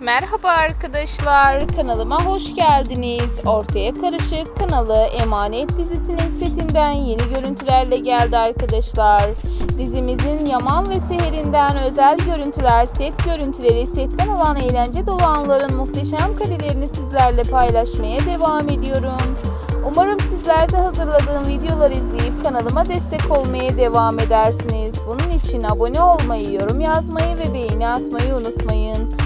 Merhaba arkadaşlar, kanalıma hoş geldiniz. Ortaya Karışık kanalı Emanet dizisinin setinden yeni görüntülerle geldi arkadaşlar. Dizimizin Yaman ve Seher'inden özel görüntüler, set görüntüleri, setten olan eğlence dolu anların muhteşem karelerini sizlerle paylaşmaya devam ediyorum. Umarım sizler de hazırladığım videoları izleyip kanalıma destek olmaya devam edersiniz. Bunun için abone olmayı, yorum yazmayı ve beğeni atmayı unutmayın.